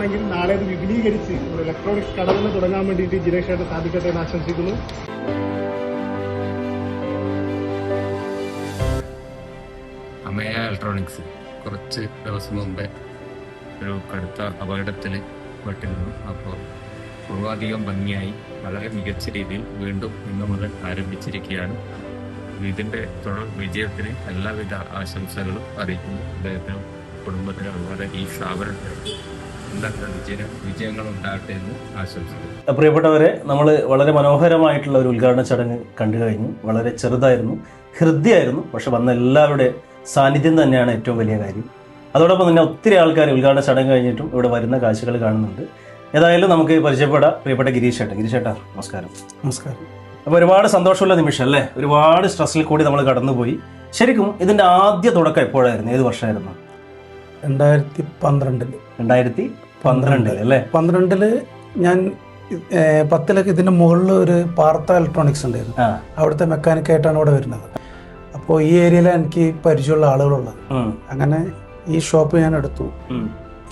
ആണെങ്കിൽ നാളെ അത് വിപുലീകരിച്ച് ഒരു ഇലക്ട്രോണിക്സ് കട തുടങ്ങാൻ വേണ്ടിയിട്ട് ജിനേഷ് ഏട്ടൻ സാധിക്കട്ടെ എന്ന് ആശംസിക്കുന്നു. അമയ ഇലക്ട്രോണിക്സ് കുറച്ച് ദിവസം മുമ്പേ ഒരു കടുത്ത അപകടത്തിൽ പെട്ടിരുന്നു. അപ്പോൾ പൂർവാധികം ഭംഗിയായി വളരെ മികച്ച രീതിയിൽ വീണ്ടും ഇന്നു മുതൽ ആരംഭിച്ചിരിക്കുകയാണ്. ഇതിന്റെ തുടർ വിജയത്തിന് എല്ലാവിധ ആശംസകളും അറിയിക്കുന്നു. അദ്ദേഹത്തിനും കുടുംബത്തിനും അതുപോലെ ഈ സ്ഥാപനത്തിനും വിജയ വിജയങ്ങൾ ഉണ്ടാകട്ടെ എന്ന് ആശംസിക്കുന്നു. പ്രിയപ്പെട്ടവരെ നമ്മൾ വളരെ മനോഹരമായിട്ടുള്ള ഒരു ഉദ്ഘാടന ചടങ്ങ് കണ്ടു കഴിഞ്ഞു. വളരെ ചെറുതായിരുന്നു ഹൃദ്യമായിരുന്നു പക്ഷെ വന്ന എല്ലാവരുടെ സാന്നിധ്യം തന്നെയാണ് ഏറ്റവും വലിയ കാര്യം. അതോടൊപ്പം തന്നെ ഒത്തിരി ആൾക്കാർ ഉദ്ഘാടന ചടങ്ങ് കഴിഞ്ഞിട്ടും ഇവിടെ വരുന്ന കാഴ്ചകൾ കാണുന്നുണ്ട്. ഏതായാലും നമുക്ക് പരിചയപ്പെടാം പ്രിയപ്പെട്ട ഗിരീഷ് ചേട്ടൻ ഗിരീഷ് ചേട്ടാ നമസ്കാരം. നമസ്കാരം. അപ്പോൾ ഒരുപാട് സന്തോഷമുള്ള നിമിഷം അല്ലേ? ഒരുപാട് സ്ട്രെസ്സിൽ കൂടി നമ്മൾ കടന്നുപോയി. ശരിക്കും ഇതിന്റെ ആദ്യ തുടക്കം എപ്പോഴായിരുന്നു? ഏത് വർഷമായിരുന്നു? രണ്ടായിരത്തി പന്ത്രണ്ടിൽ. രണ്ടായിരത്തി പന്ത്രണ്ടിൽ അല്ലേ? പന്ത്രണ്ടിൽ ഞാൻ പത്തിലൊക്കെ ഇതിന്റെ മുകളിൽ ഒരു പാർത്ത ഇലക്ട്രോണിക്സ് ഉണ്ടായിരുന്നു. അവിടുത്തെ മെക്കാനിക് ആയിട്ടാണ് ഇവിടെ വരുന്നത്. അപ്പോൾ ഈ ഏരിയയിലാണ് എനിക്ക് പരിചയമുള്ള ആളുകളുള്ളത്. അങ്ങനെ ഈ ഷോപ്പ് ഞാൻ എടുത്തു.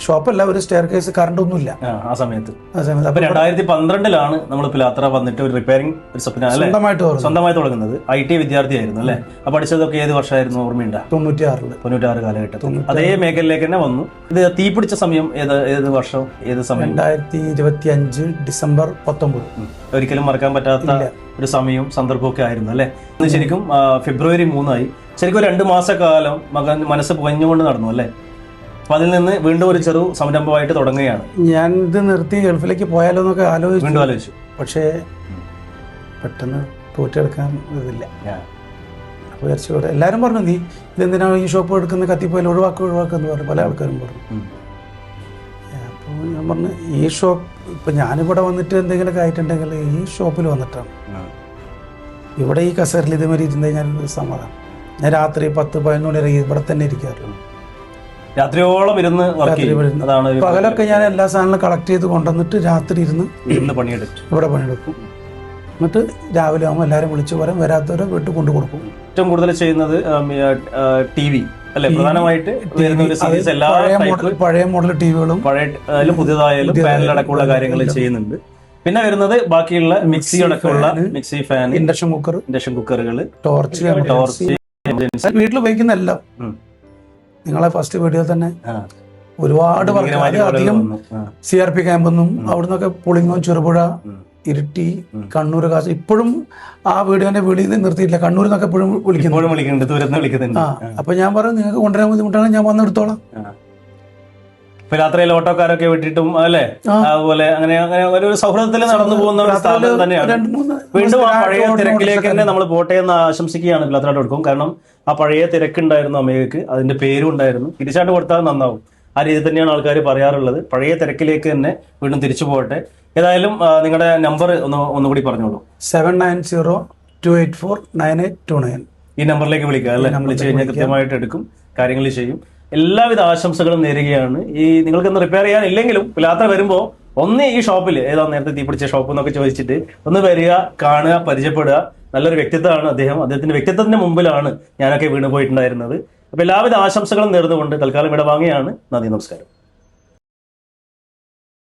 ഷോപ്പല്ല ഒരു സ്റ്റെയർ കേസ് കറണ്ട് ഒന്നുമില്ല. ആ, സമയത്ത്. ആ സമയത്ത്. അപ്പൊ രണ്ടായിരത്തി പന്ത്രണ്ടിലാണ് നമ്മൾ പിലാത്ര വന്നിട്ട് ഒരു റിപ്പയറിംഗ് ഒരു സ്വപ്ന സ്വന്തമായിട്ട് സ്വന്തമായി തുടങ്ങുന്നത്. ഐ ടി വിദ്യാർത്ഥിയായിരുന്നു അല്ലെ? അപ്പൊ പഠിച്ചതൊക്കെ ഏത് വർഷമായിരുന്നു? ഓർമ്മയുണ്ട്? തൊണ്ണൂറ്റിയാറിൽ തൊണ്ണൂറ്റിയാറ് തൊണ്ണൂറ്റാറ് കാലഘട്ടത്തിൽ. അതേ മേഖലയിലേക്ക് തന്നെ വന്നു. ഇത് തീപിടിച്ച സമയം ഏത് ഏത് വർഷം ഏത് സമയം? രണ്ടായിരത്തി ഇരുപത്തി അഞ്ച് ഡിസംബർ പത്തൊമ്പത്. ഒരിക്കലും മറക്കാൻ പറ്റാത്ത ഒരു സമയവും സന്ദർഭമൊക്കെ ആയിരുന്നു അല്ലെ? ശരിക്കും ഫെബ്രുവരി മൂന്നായി. ശരിക്കും രണ്ട് മാസക്കാലം മകൻ മനസ്സ് പുകഞ്ഞുകൊണ്ട് നടന്നു അല്ലെ? അപ്പൊ അതിൽ നിന്ന് വീണ്ടും ഒരു ചെറു സംരംഭമായിട്ട് തുടങ്ങുകയാണ്. ഞാൻ ഇത് നിർത്തി ഗൾഫിലേക്ക് പോയാലോ എന്നൊക്കെ ആലോചിച്ചു. വീണ്ടും ആലോചിച്ചു. പക്ഷേ പെട്ടെന്ന് തോറ്റെടുക്കാൻ ഇതില്ല. അപ്പോൾ വിചാരിച്ചു എല്ലാവരും പറഞ്ഞു നീ ഇതെന്തിനാണ് ഈ ഷോപ്പ് എടുക്കുന്ന കത്തിപ്പോയാൽ ഒഴിവാക്കുക ഒഴിവാക്കുക എന്ന് പറഞ്ഞു. പല ആൾക്കാരും പറഞ്ഞു. അപ്പോൾ ഞാൻ പറഞ്ഞു ഈ ഷോപ്പ് ഇപ്പം ഞാനിവിടെ വന്നിട്ട് എന്തെങ്കിലുമൊക്കെ ആയിട്ടുണ്ടെങ്കിൽ ഈ ഷോപ്പിൽ വന്നിട്ടാണ്. ഇവിടെ ഈ കസേരയിൽ ഇതേമാതിരി ഇരുന്ന് ഞാൻ സമാധാനം. ഞാൻ രാത്രി പത്ത് പതിനൊന്ന് മണി വരെ ഇവിടെ തന്നെ ഇരിക്കാറുള്ളൂ. രാത്രിയോളം ഇരുന്ന് വർക്ക് ചെയ്യും. അതാണ് പകലൊക്കെ ഞാൻ എല്ലാ സാധനങ്ങളും കളക്ട് ചെയ്ത് കൊണ്ടുവന്നിട്ട് രാത്രി ഇരുന്ന് ഇരുന്ന് പണിയെടുക്കും. ഇവിടെ പണിയെടുക്കും. എന്നിട്ട് രാവിലെ ആകുമ്പോൾ എല്ലാവരും വിളിച്ചു പറയും വരാത്തവരെ വീട്ടിൽ കൊണ്ടു കൊടുക്കും. ഏറ്റവും കൂടുതൽ ചെയ്യുന്നത് ടി വി അല്ലെ? പ്രധാനമായിട്ട് പഴയ മോഡൽ ടിവികളും പഴയ പുതിയതായാലും പാനൽ പാനലടക്കമുള്ള കാര്യങ്ങൾ ചെയ്യുന്നുണ്ട്. പിന്നെ വരുന്നത് ബാക്കിയുള്ള മിക്സി അടക്കമുള്ള mixie fan induction cooker induction കുക്കറുകൾ torch torch വീട്ടിൽ ഉപയോഗിക്കുന്ന എല്ലാം. നിങ്ങളെ ഫസ്റ്റ് വീഡിയോ തന്നെ ഒരുപാട് അധികം. സി ആർ പി ക്യാമ്പെന്നും അവിടുന്നൊക്കെ പുളിങ്ങോം ചെറുപുഴ. ഇരിട്ടി കണ്ണൂർ കാശ് ഇപ്പോഴും ആ വീഡിയോന്റെ വിളി നിർത്തിയിട്ടില്ല. കണ്ണൂർ നിന്നൊക്കെ എപ്പോഴും വിളിക്കുന്നു. ഇപ്പോഴും വിളിക്കുന്നുണ്ട്. ആ. അപ്പൊ ഞാൻ പറഞ്ഞു നിങ്ങൾക്ക് കൊണ്ടുവരാൻ ബുദ്ധിമുട്ടാണ് ഞാൻ വന്നെടുത്തോളാം ഇപ്പൊ രാത്രിയിൽ ഓട്ടോക്കാരൊക്കെ വിട്ടിട്ടും അല്ലെ. അതുപോലെ അങ്ങനെ അങ്ങനെ ഒരു സൗഹൃദത്തിൽ നടന്നു പോകുന്ന ഒരു സ്ഥാപനം തന്നെയാണ്. വീണ്ടും ആ പഴയ തിരക്കിലേക്ക് തന്നെ നമ്മൾ പോട്ടെ എന്ന് ആശംസിക്കുകയാണ് പിലാത്ര ഡോട്ട് കോം കാരണം ആ പഴയ തിരക്കുണ്ടായിരുന്നു അമേക്ക് അതിന്റെ പേരും ഉണ്ടായിരുന്നു. തിരിച്ചാണ്ട് കൊടുത്താൽ നന്നാവും. ആ രീതി തന്നെയാണ് ആൾക്കാർ പറയാറുള്ളത്. പഴയ തിരക്കിലേക്ക് തന്നെ വീണ്ടും തിരിച്ചു പോകട്ടെ. ഏതായാലും നിങ്ങളുടെ നമ്പർ ഒന്ന് ഒന്നുകൂടി പറഞ്ഞോളൂ. Seven nine zero two eight four nine eight two nine. ഈ നമ്പറിലേക്ക് വിളിക്കുക അല്ലെ? വിളിച്ചു കഴിഞ്ഞാൽ കൃത്യമായിട്ട് എടുക്കും കാര്യങ്ങൾ ചെയ്യും. എല്ലാവിധ ആശംസകളും നേരുകയാണ്. ഈ നിങ്ങൾക്കൊന്ന് റിപ്പയർ ചെയ്യാൻ ഇല്ലെങ്കിലും യാത്ര വരുമ്പോൾ ഒന്ന് ഈ ഷോപ്പിൽ ഏതാ നേരത്തെ തീപിടിച്ച ഷോപ്പ് എന്നൊക്കെ ചോദിച്ചിട്ട് ഒന്ന് വരിക കാണുക പരിചയപ്പെടുക. നല്ലൊരു വ്യക്തിത്വമാണ് അദ്ദേഹം. അദ്ദേഹത്തിന്റെ വ്യക്തിത്വത്തിന്റെ മുമ്പിലാണ് ഞാനൊക്കെ വീണ് പോയിട്ടുണ്ടായിരുന്നത്. അപ്പൊ എല്ലാവിധ ആശംസകളും നേർന്നുകൊണ്ട് തൽക്കാലം ഇടവാങ്ങിയാണ്. നന്ദി നമസ്കാരം.